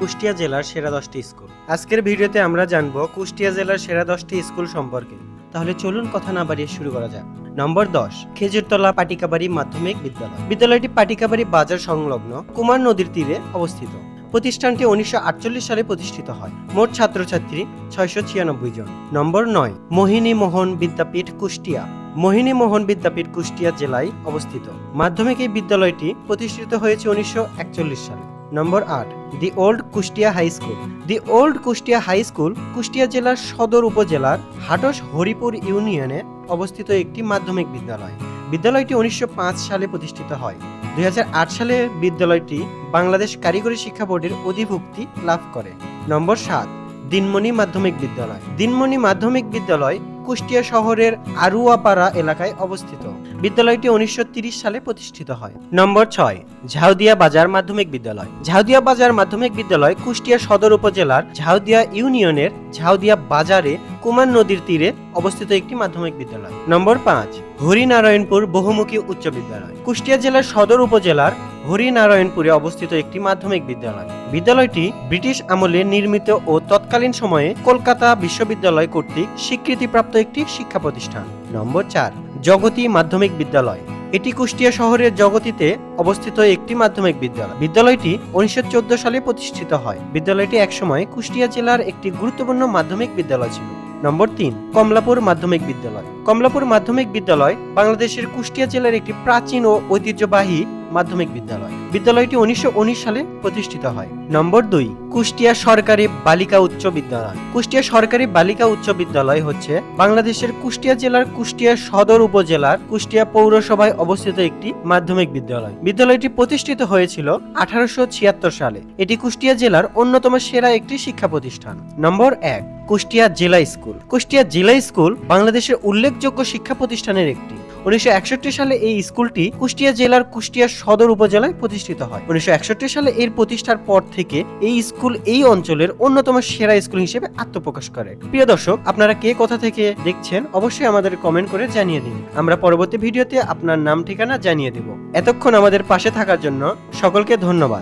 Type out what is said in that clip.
কুষ্টিয়া জেলার সেরা দশটি স্কুল। আজকের ভিডিওতে আমরা জানব কুষ্টিয়া জেলার সেরা দশটি স্কুল সম্পর্কে। তাহলে চলুন কথা না বাড়িয়ে শুরু করা যাক। নম্বর দশ, খেজুরতলা পাটিকাবাড়ি মাধ্যমিক বিদ্যালয়। বিদ্যালয়টি পাটিকাবাড়ি বাজার সংলগ্ন কুমার নদীর তীরে অবস্থিত। প্রতিষ্ঠানটি উনিশশো আটচল্লিশ সালে প্রতিষ্ঠিত হয়। মোট ছাত্রছাত্রী ছয়শো ছিয়ানব্বই জন। নম্বর নয়, মোহিনী মোহন বিদ্যাপীঠ কুষ্টিয়া। মোহিনী মোহন বিদ্যাপীঠ কুষ্টিয়া জেলায় অবস্থিত। মাধ্যমিক এই বিদ্যালয়টি প্রতিষ্ঠিত হয়েছে উনিশশো একচল্লিশ সালে। নম্বর আট, the old Kushtia high school. The old Kushtia high school Kushtia জেলার সদর উপজেলার হাটস হরিপুর ইউনিয়নে অবস্থিত একটি মাধ্যমিক বিদ্যালয়। বিদ্যালয়টি উনিশশো পাঁচ সালে প্রতিষ্ঠিত হয়। দুই হাজার আট সালে বিদ্যালয়টি বাংলাদেশ কারিগরি শিক্ষা বোর্ডের অধিভুক্তি লাভ করে। নম্বর সাত, দিনমণি মাধ্যমিক বিদ্যালয়। দিনমণি মাধ্যমিক বিদ্যালয় কুষ্টিয়া শহরের আরুয়াপাড়া এলাকায় অবস্থিত। বিদ্যালয়টি উনিশশো সালে প্রতিষ্ঠিত হয়। নম্বর ছয়, ঝাউদিয়া বাজার মাধ্যমিক বিদ্যালয়। ঝাউদিয়া বাজার মাধ্যমিক বিদ্যালয় কুষ্টিয়া সদর উপজেলার ঝাউদিয়া ইউনিয়নের ঝাউদিয়া বাজারে কুমার নদীর তীরে অবস্থিত একটি মাধ্যমিক বিদ্যালয়। নম্বর পাঁচ, হরিনারায়ণপুর বহুমুখী উচ্চ বিদ্যালয়। কুষ্টিয়া জেলার সদর উপজেলার হরিনারায়ণপুরে অবস্থিত একটি মাধ্যমিক বিদ্যালয়। বিদ্যালয়টি ব্রিটিশ আমলে নির্মিত ও তৎকালীন সময়ে কলকাতা বিশ্ববিদ্যালয় কর্তৃক স্বীকৃতিপ্রাপ্ত একটি শিক্ষা প্রতিষ্ঠান। নম্বর চার, জগতী মাধ্যমিক বিদ্যালয়। এটি কুষ্টিয়া শহরের জগতিতে অবস্থিত একটি মাধ্যমিক বিদ্যালয়। বিদ্যালয়টি উনিশশো চোদ্দ সালে প্রতিষ্ঠিত হয়। বিদ্যালয়টি একসময় কুষ্টিয়া জেলার একটি গুরুত্বপূর্ণ মাধ্যমিক বিদ্যালয় ছিল। নম্বর তিন, কমলাপুর মাধ্যমিক বিদ্যালয়। কমলাপুর মাধ্যমিক বিদ্যালয় বাংলাদেশের কুষ্টিয়া জেলার একটি প্রাচীন ও ঐতিহ্যবাহী মাধ্যমিক বিদ্যালয়। বিদ্যালয়টি উনিশশো উনিশ সালে প্রতিষ্ঠিত হয়। নম্বর দুই, কুষ্টিয়া সরকারি বালিকা উচ্চ বিদ্যালয়। কুষ্টিয়া সরকারি বালিকা উচ্চ বিদ্যালয় হচ্ছে বাংলাদেশের কুষ্টিয়া জেলার কুষ্টিয়া সদর উপজেলার কুষ্টিয়া পৌরসভায় অবস্থিত একটি মাধ্যমিক বিদ্যালয়। বিদ্যালয়টি প্রতিষ্ঠিত হয়েছিল আঠারোশো ছিয়াত্তর সালে। এটি কুষ্টিয়া জেলার অন্যতম সেরা একটি শিক্ষা প্রতিষ্ঠান। নম্বর এক, কুষ্টিয়া জেলা স্কুল। কুষ্টিয়া জেলা স্কুল বাংলাদেশের উল্লেখযোগ্য শিক্ষা প্রতিষ্ঠানের একটি। উনিশশো একষট্টি সালে এই স্কুলটি কুষ্টিয়া জেলার কুষ্টিয়া সদর উপজেলায় প্রতিষ্ঠিত হয়। উনিশশো একষট্টি সালে এর প্রতিষ্ঠার পর থেকে এই স্কুল এই অঞ্চলের অন্যতম সেরা স্কুল হিসেবে আত্মপ্রকাশ করে। প্রিয় দর্শক, আপনারা কে কোথা থেকে দেখছেন অবশ্যই আমাদের কমেন্ট করে জানিয়ে দিন। আমরা পরবর্তী ভিডিওতে আপনার নাম, ঠিকানা জানিয়ে দেব। এতক্ষণ আমাদের পাশে থাকার জন্য সকলকে ধন্যবাদ।